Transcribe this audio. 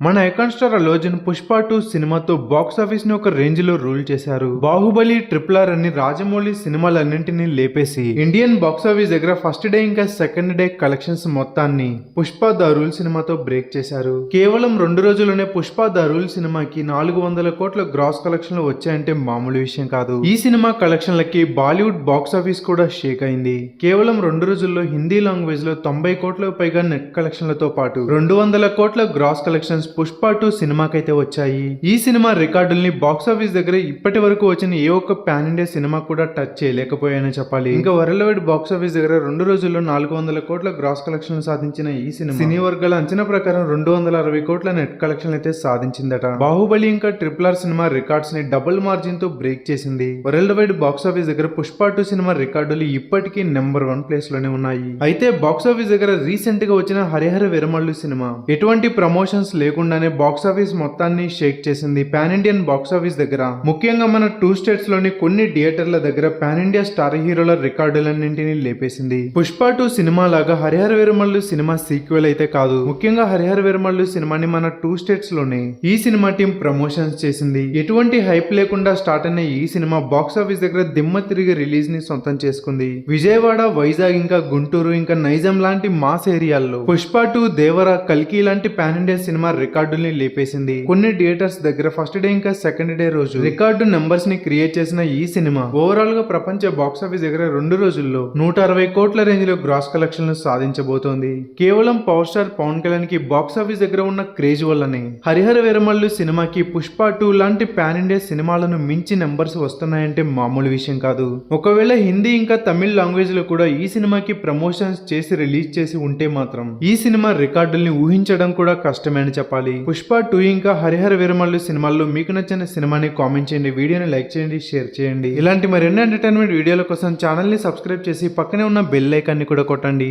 మన icon star అలోజన్ Pushpa two సినిమాతో బాక్సాఫీస్ని ఒక రేంజ్లో రూల్ చేశారు. బాహుబలి ట్రిపుల్ ఆర్ అని రాజమౌళి సినిమాలన్నింటినీ లేపేసి ఇండియన్ బాక్స్ ఆఫీస్ దగ్గర ఫస్ట్ డే ఇంకా సెకండ్ డే కలెక్షన్స్ మొత్తాన్ని పుష్ప ద రూల్ సినిమాతో బ్రేక్ చేశారు. కేవలం రెండు రోజుల్లోనే పుష్ప ద రూల్ సినిమాకి నాలుగు వందల కోట్ల గ్రాస్ కలెక్షన్లు వచ్చాయంటే మామూలు విషయం కాదు. ఈ సినిమా కలెక్షన్లకి బాలీవుడ్ బాక్స్ ఆఫీస్ కూడా షేక్ అయింది. కేవలం రెండు రోజుల్లో హిందీ లాంగ్వేజ్లో తొంభై కోట్ల పైగా నెట్ కలెక్షన్లతో పాటు రెండు వందల కోట్ల గ్రాస్ కలెక్షన్స్ పుష్ప టూ సినిమాకైతే వచ్చాయి. ఈ సినిమా రికార్డుల్ని బాక్స్ ఆఫీస్ దగ్గర ఇప్పటి వరకు వచ్చిన ఏ ఒక్క పాన్ ఇండియా సినిమా కూడా టచ్ చేయలేకపోయాయని చెప్పాలి. ఇంకా వరల్డ్ వైడ్ బాక్స్ ఆఫీస్ దగ్గర రెండు రోజుల్లో నాలుగు వందల కోట్ల గ్రాస్ కలెక్షన్ సాధించిన ఈ సినిమా. సినీ వర్గాల అంచనా ప్రకారం రెండు వందల అరవై కోట్ల నెట్ కలెక్షన్ అయితే సాధించిందట. బాహుబలి ఇంకా ట్రిపుల్ ఆర్ సినిమా రికార్డ్స్ని డబుల్ మార్జిన్తో బ్రేక్ చేసింది. వరల్డ్ వైడ్ బాక్స్ ఆఫీస్ దగ్గర పుష్ప టూ సినిమా రికార్డులు ఇప్పటికీ నెంబర్ వన్ ప్లేస్లోనే ఉన్నాయి. అయితే బాక్స్ ఆఫీస్ దగ్గర రీసెంట్గా వచ్చిన హరిహర విరమల్లు సినిమా. ఎటువంటి ప్రమోషన్స్ లేకుండా లేకుండానే బాక్స్ ఆఫీస్ మొత్తాన్ని షేక్ చేసింది పాన్ ఇండియన్ బాక్స్ ఆఫీస్ దగ్గర. ముఖ్యంగా మన టూ స్టేట్స్లోని కొన్ని థియేటర్ల దగ్గర పాన్ ఇండియా స్టార్ హీరోల రికార్డులన్నింటినీ లేపేసింది. పుష్ప టూ సినిమా లాగా హరిహర వీరమల్లు సినిమా సీక్వెల్ అయితే కాదు. ముఖ్యంగా హరిహర విరమల్లు సినిమాని మన టూ స్టేట్స్లోనే ఈ సినిమా టీం ప్రమోషన్స్ చేసింది. ఎటువంటి హైప్ లేకుండా స్టార్ట్ అయిన ఈ సినిమా బాక్స్ ఆఫీస్ దగ్గర దిమ్మ తిరిగి రిలీజ్ని సొంతం చేసుకుంది. విజయవాడ వైజాగ్ ఇంకా గుంటూరు ఇంకా నైజాం లాంటి మాస్ ఏరియాల్లో పుష్ప టూ దేవర కల్కి లాంటి పాన్ ఇండియా సినిమా రికార్డుల్ని లేపేసింది. కొన్ని థియేటర్స్ దగ్గర ఫస్ట్ డే ఇంకా సెకండ్ డే రోజు రికార్డు నెంబర్స్ని క్రియేట్ చేసిన ఈ సినిమా ఓవరాల్గా ప్రపంచ బాక్స్ ఆఫీస్ దగ్గర రెండు రోజుల్లో నూట అరవై కోట్ల రేంజ్లో గ్రాస్ కలెక్షన్లు సాధించబోతోంది. కేవలం పవర్ స్టార్ పవన్ కళ్యాణ్కి బాక్స్ ఆఫీస్ దగ్గర ఉన్న క్రేజ్ వల్లనే హరిహర వీరమల్లు సినిమాకి పుష్ప టూ లాంటి పాన్ ఇండియా సినిమాలను మించి నెంబర్స్ వస్తున్నాయంటే మామూలు విషయం కాదు. ఒకవేళ హిందీ ఇంకా తమిళ్ లాంగ్వేజ్లో కూడా ఈ సినిమాకి ప్రమోషన్స్ చేసి రిలీజ్ చేసి ఉంటే మాత్రం ఈ సినిమా రికార్డుల్ని ఊహించడం కూడా కష్టమే అని చెప్పాలి. పుష్ప టూ ఇంకా హరిహర వీరమల్లు సినిమాల్లో మీకు నచ్చిన సినిమాని కామెంట్ చేయండి వీడియోని లైక్ చేయండి షేర్ చేయండి. ఇలాంటి మరిన్ని ఎంటర్టైన్మెంట్ వీడియోల కోసం ఛానల్ని సబ్స్క్రైబ్ చేసి పక్కనే ఉన్న బెల్ ఐకాన్ని కూడా కొట్టండి.